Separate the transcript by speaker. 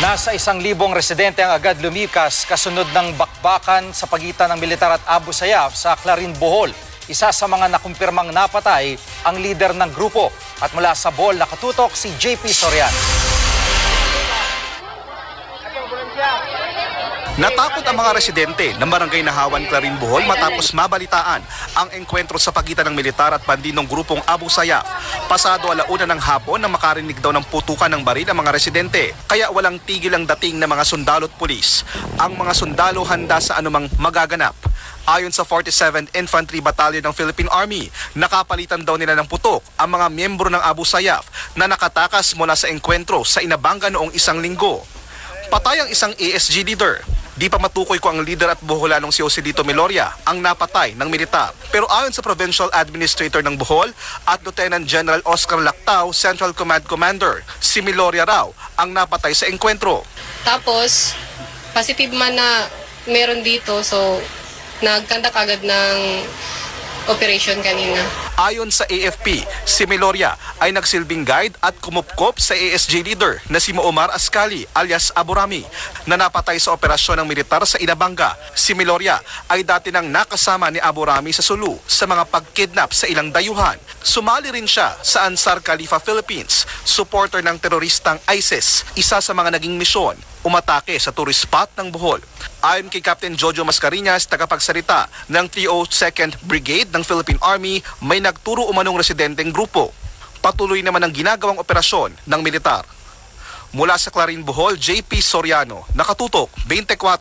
Speaker 1: Nasa isang libong residente ang agad lumikas kasunod ng bakbakan sa pagitan ng militar at Abu Sayyaf sa Clarin, Bohol. Isa sa mga nakumpirmang napatay ang lider ng grupo. At mula sa Bohol nakatutok si JP Sorian.
Speaker 2: Natakot ang mga residente ng barangay Nahawan, Clarin, Bohol matapos mabalitaan ang engkwentro sa pagitan ng militar at bandinong grupong Abu Sayyaf. Pasado alauna ng hapon na makarinig daw ng putukan ng baril ang mga residente. Kaya walang tigil ang dating ng mga sundalo at pulis. Ang mga sundalo handa sa anumang magaganap. Ayon sa 47th Infantry Battalion ng Philippine Army, nakapalitan daw nila ng putok ang mga miyembro ng Abu Sayyaf na nakatakas mula sa engkwentro sa Inabanga noong isang linggo. Patay ang isang ASG leader. Di pa matukoy ko ang leader at Boholanong si Joselito Meloria ang napatay ng militar. Pero ayon sa Provincial Administrator ng Bohol at Lieutenant General Oscar Lactao, Central Command Commander, si Meloria raw ang napatay sa engkwentro.
Speaker 3: Tapos, positive man na meron dito, so nagkandak agad ng operation kanina.
Speaker 2: Ayon sa AFP, si Meloria ay nagsilbing guide at kumupkop sa ASG leader na si Muammar Ascali alias Aburami na napatay sa operasyon ng militar sa Inabanga. Si Meloria ay dati nang nakasama ni Aburami sa Sulu sa mga pagkidnap sa ilang dayuhan. Sumali rin siya sa Ansar Khalifa Philippines, supporter ng teroristang ISIS, isa sa mga naging misyon umatake sa tourist spot ng Bohol. Ayon kay Captain Jojo Mascareñas, tagapagsalita ng 302nd Brigade ng Philippine Army, may nagturo umanong residenteng grupo. Patuloy naman ang ginagawang operasyon ng militar. Mula sa Clarin Bohol, JP Soriano, nakatutok 24